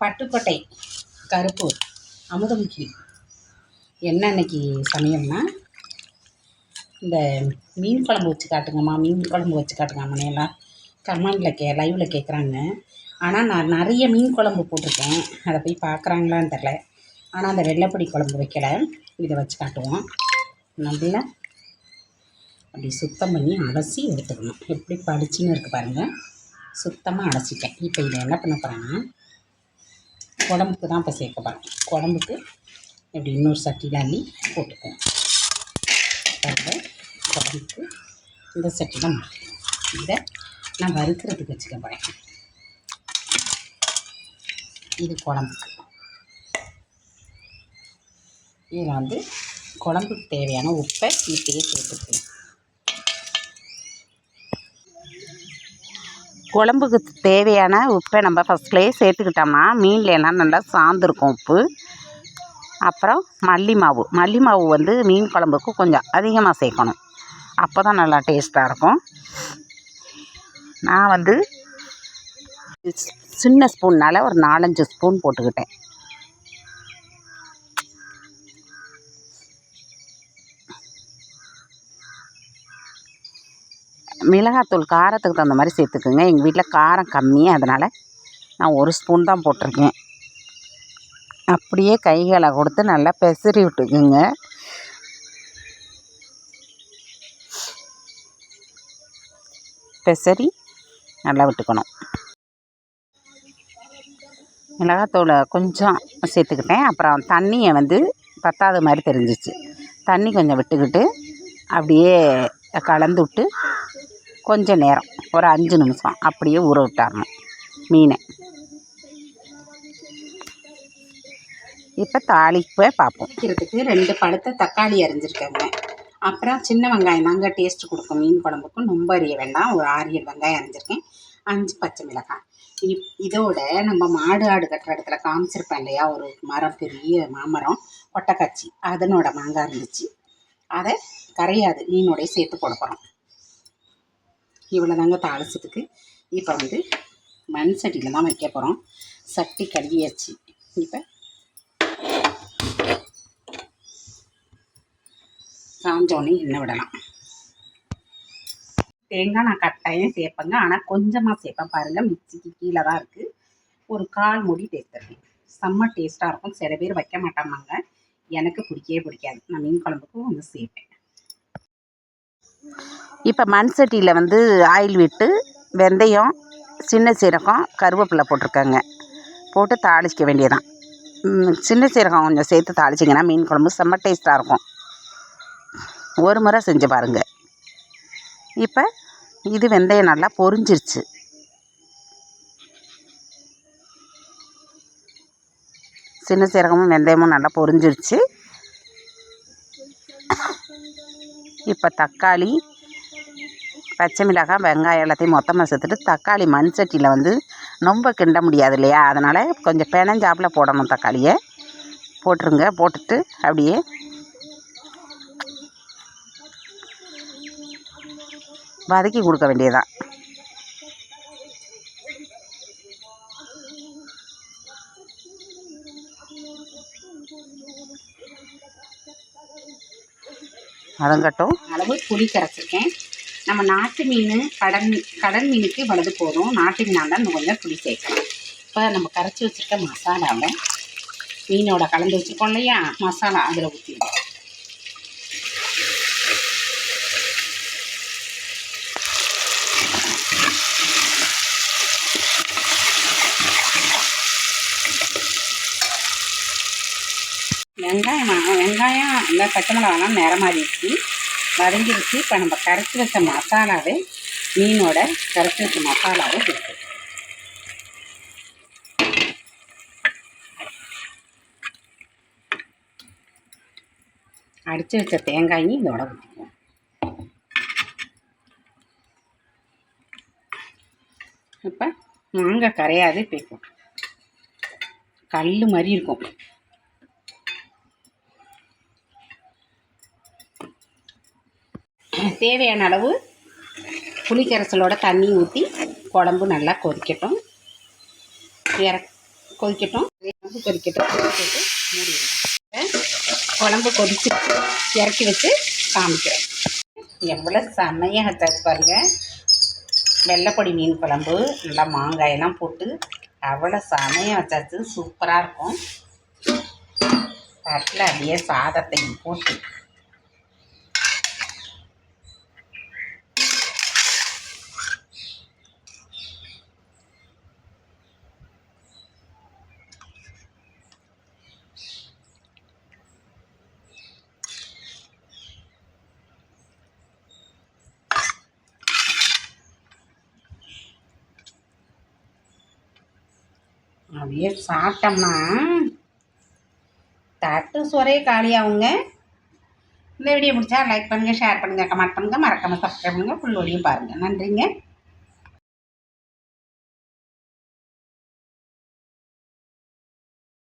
பட்டுக்கோட்டை கருப்பு அமுதமுக்கி என்ன இன்னைக்கு சமையல்னா இந்த மீன் குழம்பு வச்சு காட்டுங்கம்மா மீன் குழம்பு வச்சு காட்டுங்க அம்மனையெல்லாம் கமெண்டில் கே லைவில் கேட்குறாங்க ஆனால் நான் நிறைய மீன் குழம்பு போட்டிருக்கேன். அதை போய் பார்க்குறாங்களான்னு தெரில ஆனால் அந்த வெள்ளைப்பொடி குழம்பு வைக்கல. இதை வச்சு காட்டுவோம். நல்லா அப்படி சுத்தம் பண்ணி அலசி எடுத்துக்கணும். எப்படி படிச்சுன்னு இருக்குது பாருங்கள் சுத்தமாக அலசிட்டேன். இப்போ இதை என்ன பண்ண போகிறேன்னா குழம்புக்கு தான் இப்போ சேர்க்க போகிறேன். குழம்புக்கு இப்படி இன்னொரு சட்டியில் அள்ளி போட்டுக்குவோம் பாருங்க குழம்புக்கு இந்த சட்டி தான் இதை நான் வறுக்கிறதுக்கு வச்சுக்க போகிறேன். இது குழம்புக்கு. இதில் வந்து குழம்புக்கு தேவையான உப்பை இப்படியே சேர்த்துக்கலாம் குழம்புக்கு தேவையான உப்பை நம்ம ஃபஸ்ட்லேயே சேர்த்துக்கிட்டோம்னா மீனில் எல்லாம் நல்லா சார்ந்துருக்கும் உப்பு. அப்புறம் மல்லி மாவு மல்லி மாவு வந்து மீன் குழம்புக்கு கொஞ்சம் அதிகமாக சேர்க்கணும். அப்போ தான் நல்லா டேஸ்ட்டாக இருக்கும். நான் வந்து சின்ன ஸ்பூன்னால் ஒரு நாலஞ்சு ஸ்பூன் போட்டுக்கிட்டேன். மிளகாத்தூள் காரத்துக்கு தகுந்த மாதிரி சேர்த்துக்குங்க. எங்கள் வீட்டில் காரம் கம்மி அதனால் நான் ஒரு ஸ்பூன் தான் போட்டிருக்கேன். அப்படியே கைகளை கொடுத்து நல்லா பெசரி விட்டுக்குங்க. பெசரி நல்லா விட்டுக்கணும். மிளகாத்தூளை கொஞ்சம் சேர்த்துக்கிட்டேன். அப்புறம் தண்ணியை வந்து பத்தாத மாதிரி தெரிஞ்சிச்சு. தண்ணி கொஞ்சம் விட்டுக்கிட்டு அப்படியே கலந்து விட்டு கொஞ்ச நேரம். ஒரு அஞ்சு நிமிஷம். அப்படியே ஊற விட்டாரணும் மீனை. இப்போ தாளிப்பை பார்ப்போம். வைக்கிறதுக்கு ரெண்டு பழுத்த தக்காளி அரிஞ்சிருக்கேங்க. அப்புறம் சின்ன வெங்காயம் தாங்க டேஸ்ட் கொடுக்கும். மீன் குழம்புக்கும் ரொம்ப அறிய வேண்டாம். ஒரு ஆறு ஏழு வெங்காயம் அரிஞ்சிருக்கேன். அஞ்சு பச்சை மிளகாய். இப் இதோட நம்ம மாடு ஆடு கட்டுற இடத்துல காமிச்சிருப்பேன் இல்லையா? ஒரு மரம் பெரிய மாமரம் கொட்டைக்காச்சி அதனோட மாங்காய் இருந்துச்சு. அதை கரையாது மீனோடய சேர்த்து போட போகிறோம் இவ்வளோ தாங்க தாளிச்சதுக்கு. இப்போ வந்து மண் சட்டியில் தான் வைக்க போகிறோம் சட்டி கழுவியாச்சு. இப்போ காஞ்சோடனே எண்ணெய் விடலாம். தேங்காய் நான் கட்டாயம் சேர்ப்பேங்க. ஆனால் கொஞ்சமாக சேர்ப்பேன் பாருங்கள் மிக்சிக்கு கீழே தான் இருக்குது ஒரு கால் மூடி தேர்த்துருக்கேன் செம்ம டேஸ்ட்டாக இருக்கும். சில பேர் வைக்க மாட்டாங்க எனக்கு பிடிக்கவே பிடிக்காது. நான் மீன் குழம்புக்கும் வந்து சேர்ப்பேன். இப்போ மண் சட்டியில் வந்து ஆயில் விட்டு வெந்தயம் சின்ன சீரகம் கருவேப்பிலை போட்டிருக்கேங்க. போட்டு தாளிச்சிக்க வேண்டியதான் சின்ன சீரகம் கொஞ்சம் சேர்த்து தாளிச்சிங்கன்னா மீன் குழம்பு செம்ம டேஸ்ட்டாக இருக்கும். ஒரு முறை செஞ்சு பாருங்கள் இப்போ இது வெந்தயம் நல்லா பொரிஞ்சிருச்சு. சின்ன சீரகமும் வெந்தயமும் நல்லா பொரிஞ்சிருச்சு. இப்போ தக்காளி பச்சை மிளகாய் வெங்காயம் எல்லாத்தையும் மொத்தமாக சேர்த்துட்டு தக்காளி மண் சட்டியில் வந்து ரொம்ப கிண்ட முடியாது இல்லையா? அதனால் கொஞ்சம் பிணைஞ்சாப்பில் போடணும் தக்காளியை. போட்டுருங்க. போட்டுட்டு அப்படியே வதக்கி கொடுக்க வேண்டியதான் வதங்கட்டும் அளவு புளி கரைச்சிருக்கேன். நம்ம நாட்டு மீன் கடல் மீ- கடல் மீனுக்கு வலது போதும். நாட்டு மீனாக இருந்தால் இன்னும் கொஞ்சம் புளி சேர்க்கலாம் இப்போ நம்ம கரைச்சி வச்சுருக்க மசாலாவை மீனோட கலந்து வச்சுருக்கோம் இல்லையா? மசாலா அதில் ஊற்றிடுவோம் வெங்காயம்? வெங்காயம் இந்த பச்சை மிளகாலாம் நிறம் வதங்கிருச்சு. இப்போ நம்ம கரைச்சி வச்ச மசாலாவை மீனோட கரைச்சி வச்ச மசாலாவை சேர்த்து. அடித்து வச்ச தேங்காயும் இதோட ஊற்றிக்குவோம். இப்போ மாங்காய் கரையாதே இப்போ கல் மாதிரி இருக்கும். தேவையான அளவு புளிக்கரைசலோட தண்ணி ஊற்றி குழம்பு நல்லா கொதிக்கட்டும். இற கொதிக்கட்டும். குழம்பு கொதிக்கட்டும். போட்டு மூடிடுவேன் குழம்பு கொதிச்சு இறக்கி வச்சு காமிக்கிறேன். எவ்வளோ செம்மையாக வச்சாச்சு பாருங்கள் வெள்ளைப்பொடி மீன் குழம்பு நல்லா மாங்காயெல்லாம் போட்டு அவ்வளோ செமையாக வச்சாச்சு. சூப்பராக இருக்கும். தட்டில் அப்படியே சாதத்தையும் போட்டு அப்படியே சாப்பிட்டோம்னா தட்டு சுவரே காலியாகுங்க. இந்த வீடியோ பிடிச்சா லைக் பண்ணுங்கள் ஷேர் பண்ணுங்கள் கமெண்ட் பண்ணுங்கள் மறக்காமல் சப்ஸ்கிரைப் பண்ணுங்கள் ஃபுல் வீடியோ பாருங்கள் நன்றிங்க.